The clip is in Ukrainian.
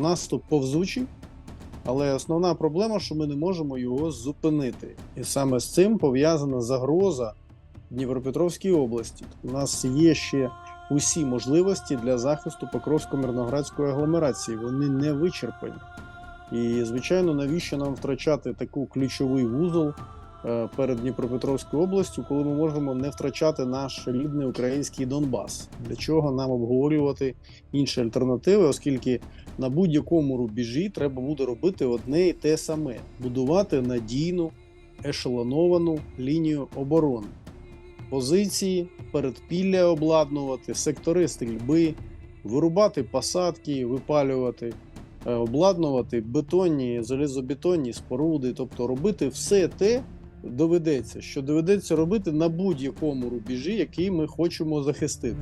Наступ повзучий, але основна проблема, що ми не можемо його зупинити. І саме з цим пов'язана загроза Дніпропетровській області. У нас є ще усі можливості для захисту Покровсько-Мирноградської агломерації. Вони не вичерпані. І, звичайно, навіщо нам втрачати таку ключовий вузол перед Дніпропетровською областю, коли ми можемо не втрачати наш рідний український Донбас? Для чого нам обговорювати інші альтернативи, оскільки на будь-якому рубежі треба буде робити одне і те саме: будувати надійну ешелоновану лінію оборони, позиції, передпілля обладнувати, сектори стрільби, вирубати посадки, випалювати, е, обладнувати бетонні, залізобетонні споруди, тобто робити все те. Доведеться, що доведеться робити на будь-якому рубежі, який ми хочемо захистити.